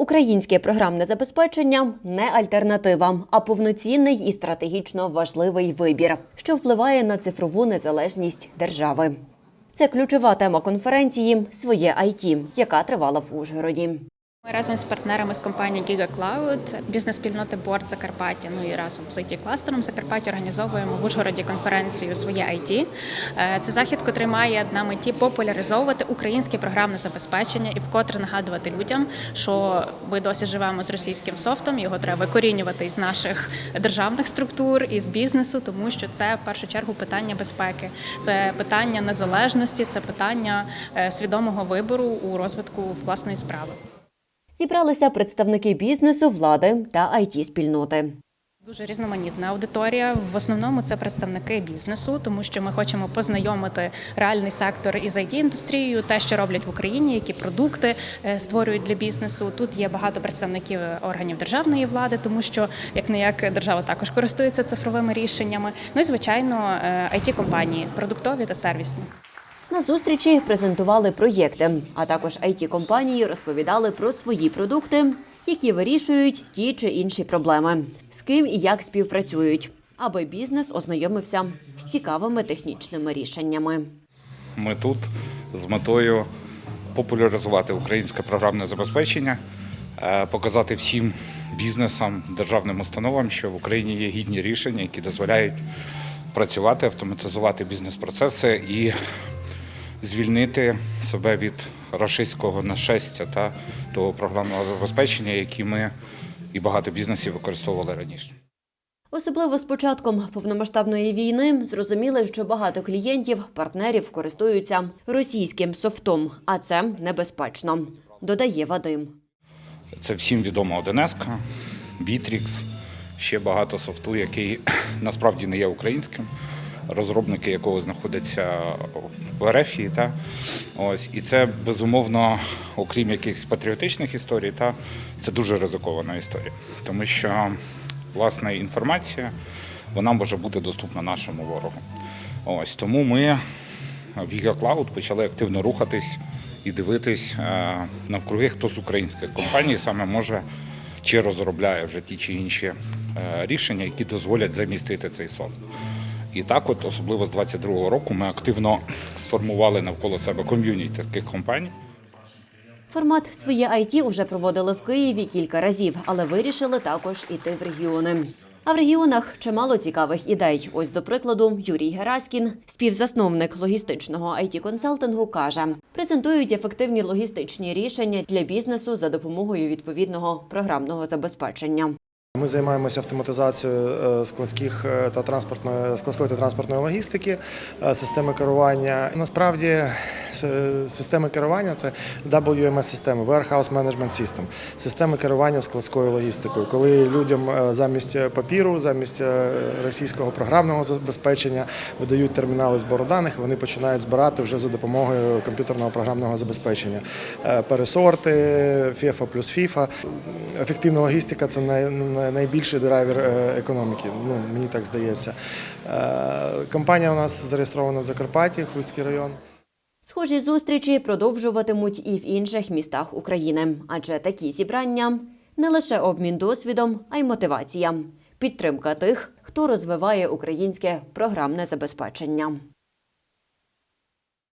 Українське програмне забезпечення не альтернатива, а повноцінний і стратегічно важливий вибір, що впливає на цифрову незалежність держави. Це ключова тема конференції Своє IT, яка тривала в Ужгороді. Ми разом з партнерами з компанії Giga Cloud, бізнес-спільноти Борт Закарпаття, ну і разом з it кластером Закарпаття організовуємо в Ужгороді конференцію Своє IT. Е, Це захід, який має на меті популяризовувати українське програмне забезпечення і вкотре нагадувати людям, що ми досі живемо з російським софтом. Його треба викорінювати із наших державних структур, із бізнесу, тому що це в першу чергу питання безпеки, це питання незалежності, це питання е, свідомого вибору у розвитку власної справи. Зібралися представники бізнесу, влади та it спільноти. Дуже різноманітна аудиторія. В основному це представники бізнесу, тому що ми хочемо познайомити реальний сектор із it індустрією, те, що роблять в Україні, які продукти е, створюють для бізнесу. Тут є багато представників органів державної влади, тому що як не як держава також користується цифровими рішеннями. Ну і звичайно, it компанії продуктові та сервісні. На зустрічі презентували проєкти, а також it компанії розповідали про свої продукти, які вирішують ті чи інші проблеми, з ким і як співпрацюють, аби бізнес ознайомився з цікавими технічними рішеннями. Ми тут з метою популяризувати українське програмне забезпечення, е, показати всім бізнесам, державним установам, що в Україні є гідні рішення, які дозволяють працювати, автоматизувати бізнес-процеси і звільнити себе від рашистського нашестя та того програмного забезпечення, які ми і багато бізнесів використовували раніше. Особливо з початком повномасштабної війни зрозуміли, що багато клієнтів, партнерів користуються російським софтом, а це небезпечно, додає Вадим. Це всім відома Одинеска, Bittrex, ще багато софту, який насправді не є українським, розробники якого знаходяться в РФ. Та? Ось. І це безумовно, окрім якихось патріотичних історій, та, це дуже ризикована історія. Тому що власне інформація вона може бути доступна нашому ворогу. Ось тому ми в GigaCloud почали активно рухатись і дивитись е, навкруги, хто з українських компаній саме може чи розробляє вже ті чи інші е, рішення, які дозволять замістити цей софт. І так, от, особливо з 22-го року, ми активно сформували навколо себе ком'юніті таких компаній. Формат своє IT уже проводили в Києві кілька разів, але вирішили також іти в регіони. А в регіонах чимало цікавих ідей. Ось до прикладу, Юрій Гераськін, співзасновник логістичного it консалтингу каже: презентують ефективні логістичні рішення для бізнесу за допомогою відповідного програмного забезпечення. Ми займаємося автоматизацією е, складських е, та транспортної складської та транспортної логістики, е, системи керування. Насправді системи керування це WMS системи Warehouse Management System, системи керування складською логістикою, коли людям е, замість папіру, замість е, російського програмного забезпечення видають термінали збору даних, вони починають збирати вже за допомогою комп'ютерного програмного забезпечення. Е, Пересорти, FIFA плюс FIFA. Ефективна логістика це най- най- найбільший драйвер е, економіки. Ну, мені так здається. Е, Компанія у нас зареєстрована в Закарпатті, Хуський район. Схожі зустрічі продовжуватимуть і в інших містах України, адже такі зібрання не лише обмін досвідом, а й мотивація, підтримка тих, хто розвиває українське програмне забезпечення.